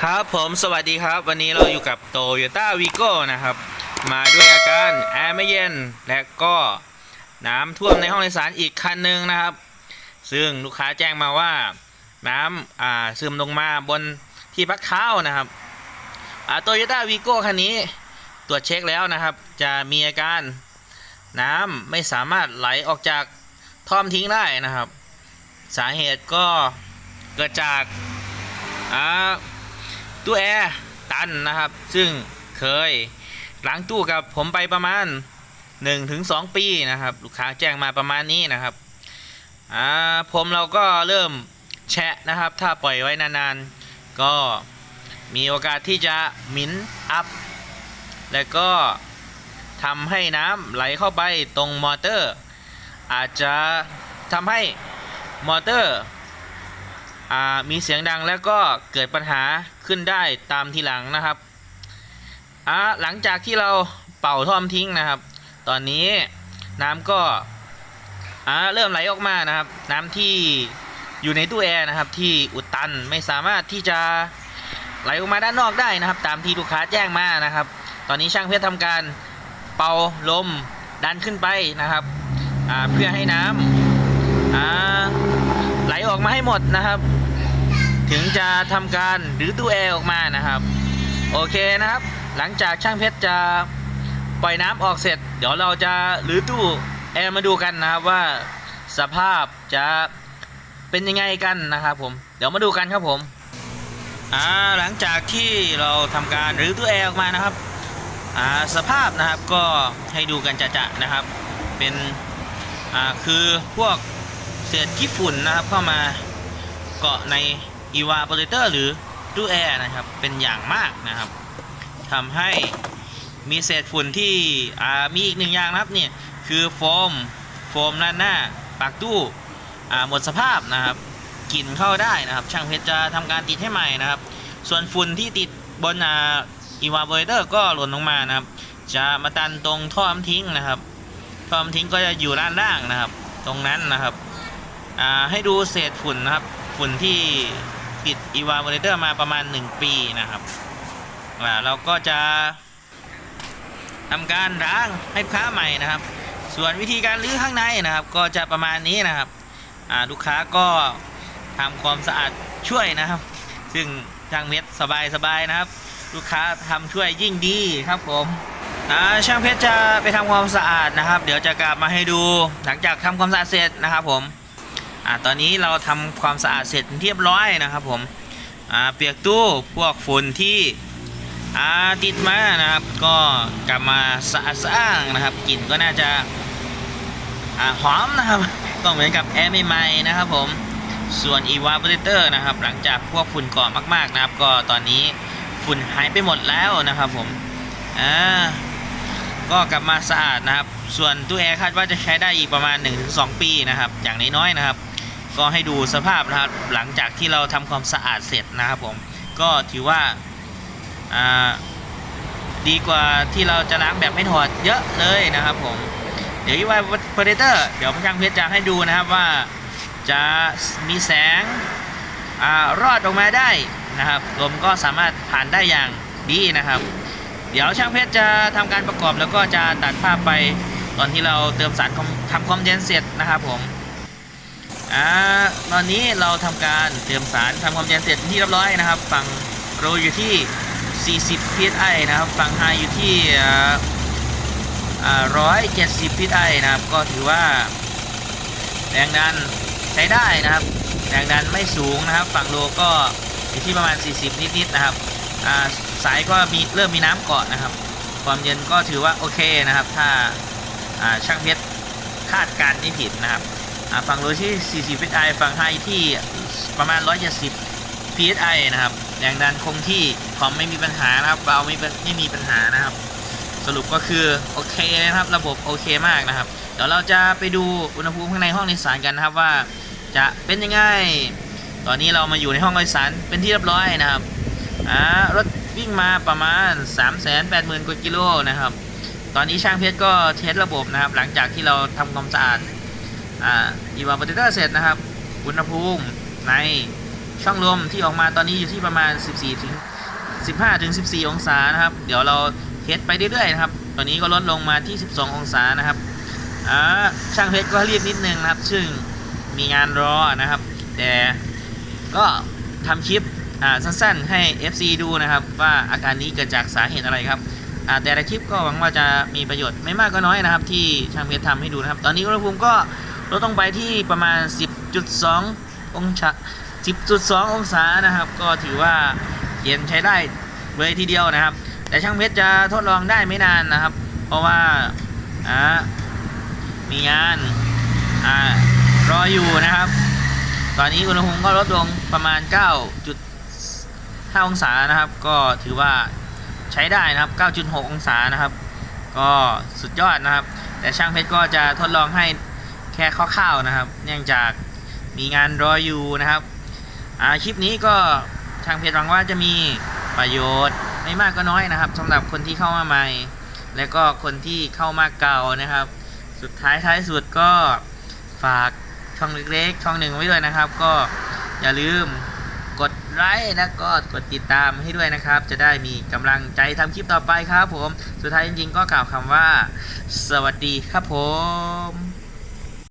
ครับผมสวัสดีครับ วันนี้เราอยู่กับโตโยต้าวีโก้นะครับ มาด้วยอาการแอร์ไม่เย็น และก็น้ำท่วมในห้องโดยสารอีกคันหนึ่งนะครับ ซึ่งลูกค้าแจ้งมาว่าน้ำอ่าซึมลงมาบนที่พักเท้านะครับโตโยต้าวีโก้คันนี้ตรวจเช็คแล้วนะครับ จะมีอาการน้ำไม่สามารถไหลออกจากท่อมทิ้งได้นะครับ สาเหตุก็เกิดจากอ่า ตู้แอร์ตันนะครับ ซึ่งเคยล้างตู้กับผมไปประมาณ 1-2 ปีนะครับ ลูกค้าแจ้งมาประมาณนี้นะครับอ่าผมเราก็เริ่มแชะนะครับ ถ้าปล่อยไว้นานๆ ก็มีโอกาสที่จะมิ้นอัพ แล้วก็ทำให้น้ำไหลเข้าไปตรงมอเตอร์ อาจจะทำให้มอเตอร์ มีเสียงดังแล้วก็เกิดปัญหาขึ้นได้ตามทีหลังนะครับอ่าหลังจากที่เราเป่าท่อมทิ้งนะครับ ตอนนี้น้ำก็อ่าเริ่มไหลออกมานะครับ น้ำที่อยู่ในตู้แอร์นะครับ ที่อุดตันไม่สามารถที่จะไหลออกมาด้านนอกได้นะครับ ตามที่ลูกค้าแจ้งมานะครับ ตอนนี้ช่างเพชรทำการเป่าลมดันขึ้นไปนะครับเพื่อให้น้ำ ออกมาให้หมดนะครับ ถึงจะทำการหรือตู้แอร์ออกมานะครับ โอเคนะครับ หลังจากช่างเพชรจะปล่อยน้ำออกเสร็จ เดี๋ยวเราจะหรือตู้แอร์มาดูกันนะครับว่าสภาพจะเป็นยังไงกันนะครับผมเดี๋ยวมาดูกันครับผมอ่าหลังจากที่เราทำการหรือตู้แอร์ออกมานะครับอ่าสภาพนะครับก็ให้ดูกันจะๆนะครับ เป็นอ่าคือพวก ษขี้ฝุ่นนะครับเข้ามาเกาะใน e v a p o r a t o r หรือตู้แอร์นะครับเป็นอย่างมากนะครับทำให้มีเศษฝุ่นที่อ่ามีอีกหนึ่งอย่างนะครับเนี่ยคือโฟมโฟมด้านหน้าปากตู้อ่าหมดสภาพนะครับกลิ่นเข้าได้นะครับ ช่างเพชรจะทำการติดให้ใหม่นะครับ ส่วนฝุ่นที่ติดบนอ่า e v a p o r a t o r ก็หล่นลงมานะครับ จะมาตันตรงท่อน้ำทิ้งนะครับท่อน้ำทิ้งก็จะอยู่ด้านล่างนะครับ ตรงนั้นนะครับ ให้ดูเศษฝุ่นนะครับ ฝุ่นที่ติด e v a p o r a t o r มาประมาณ 1 ปีนะครับเราก็จะทำการล้างให้ลูกค้าใหม่นะครับ ส่วนวิธีการรื้อข้างในนะครับ ก็จะประมาณนี้นะครับลูกค้าก็ทำความสะอาดช่วยนะครับ ซึ่งช่างเพชรสบายๆนะครับ ลูกค้าทำช่วยยิ่งดีครับผมช่างเพชรจะไปทำความสะอาดนะครับ เดี๋ยวจะกลับมาให้ดูหลังจากทำความสะอาดเสร็จนะครับผม อ่าตอนนี้เราทำความสะอาดเสร็จเรียบร้อยนะครับผมอ่าเปียกตู้พวกฝุ่นที่อ่าติดมานะครับ ก็กลับมาสะอาดสะอ้างนะครับกลิ่นก็น่าจะอ่าหอมนะครับก็เหมือนกับแอร์ใหม่ๆนะครับผมส่วน e v a p o r a t o r นะครับ หลังจากพวกฝุ่นเกาะมากๆนะครับ ก็ตอนนี้ฝุ่นหายไปหมดแล้วนะครับผมอ่าก็กลับมาสะอาดนะครับ ส่วนตู้แอร์คาดว่าจะใช้ได้อีกประมาณ 1-2 ปีนะครับ อย่างน้อยๆนะครับ ก็ให้ดูสภาพนะครับหลังจากที่เราทำความสะอาดเสร็จนะครับผมก็ถือว่าดีกว่าที่เราจะล้างแบบไม่ถอดเยอะเลยนะครับผมเดี๋ยวอีวายโปรเดเตอร์เดี๋ยวช่างเพชรจะให้ดูนะครับว่าจะมีแสงอรอดออกมาได้นะครับลมก็สามารถผ่านได้อย่างดีนะครับ เดี๋ยวช่างเพชรจะทำการประกอบแล้วก็จะตัดภาพไปตอนที่เราเติมสารทำความเย็นเสร็จนะครับผม อ่าตอนนี้เราทำการเตรียมสารทำความเย็นเสร็จที่เรียบร้อยนะครับ ฝั่งโรอยู่ที่ 40 psi นะครับ ฝั่งไฮอยู่ที่อ่า170 psi นะครับ ก็ถือว่า แรงดันใช้ได้นะครับ แรงดันไม่สูงนะครับ ฝั่งโลก็อยู่ที่ประมาณ 40 นิดๆนะครับอ่าสายก็มีเริ่มมีน้ำเกาะนะครับ ความเย็นก็ถือว่าโอเคนะครับ ถ้าอ่าช่างเพชรคาดการณ์ไม่ผิดนะครับ ฝั่งโลที่ 40 psi ฝั่งไฮที่ประมาณ 170 psi นะครับแรงดันคงที่คอมไม่มีปัญหานะครับเบาไม่ไม่มีปัญหานะครับ สรุปก็คือโอเคนะครับระบบโอเคมากนะครับ เดี๋ยวเราจะไปดูอุณหภูมิข้างในห้องโดยสารกันนะครับว่าจะเป็นยังไง ตอนนี้เรามาอยู่ในห้องโดยสารเป็นที่เรียบร้อยนะครับอ่ารถวิ่งมาประมาณ 380,000กว่ากิโลนะครับ ตอนนี้ช่างเพชรก็เทสระบบนะครับ หลังจากที่เราทำความสะอาด อ่าอีวาปฏิเตอร์เสร็จนะครับ อุณหภูมิในช่องลมที่ออกมาตอนนี้อยู่ที่ประมาณ 14ถึง15ถึง14 องศานะครับ เดี๋ยวเราเทสไปเรื่อยๆนะครับ ตอนนี้ก็ลดลงมาที่ 12 องศานะครับอ่าช่างเพชรก็รีบนิดนึงนะครับ ซึ่งมีงานรอนะครับ แต่ก็ทำคลิปอ่าสั้นๆ ให้ FC ดูนะครับ ว่าอาการนี้เกิดจากสาเหตุอะไรครับอ่าแต่ละคลิปก็หวังว่าจะมีประโยชน์ไม่มากก็น้อยนะครับ ที่ช่างเพชรทำให้ดูนะครับ ตอนนี้อุณหภูมิก็ ลดลงไปที่ประมาณ 10.2 องศา10.2 องศานะครับ ก็ถือว่าเย็นใช้ได้เลยทีเดียวนะครับ แต่ช่างเพชรจะทดลองได้ไม่นานนะครับ เพราะว่าอ่ามีงานอ่ารออยู่นะครับ ตอนนี้อุณหภูมิก็ลดลงประมาณ 9.5 องศานะครับ ก็ถือว่าใช้ได้นะครับ 9.6 องศานะครับ ก็สุดยอดนะครับ แต่ช่างเพชรก็จะทดลองให้ แค่คร่าวๆนะครับ เนื่องจากมีงานรออยู่นะครับอ่าคลิปนี้ก็ช่างเพชรหวังว่าจะมีประโยชน์ไม่มากก็น้อยนะครับสำหรับคนที่เข้ามาใหม่ และก็คนที่เข้ามาเก่านะครับ สุดท้ายท้ายสุดก็ฝากช่องเล็กๆช่องหนึ่งไว้ด้วยนะครับ ก็อย่าลืมกดไลค์และก็กดติดตามให้ด้วยนะครับ จะได้มีกำลังใจทำคลิปต่อไปครับผม สุดท้ายจริงๆก็กล่าวคำว่า สวัสดีครับผม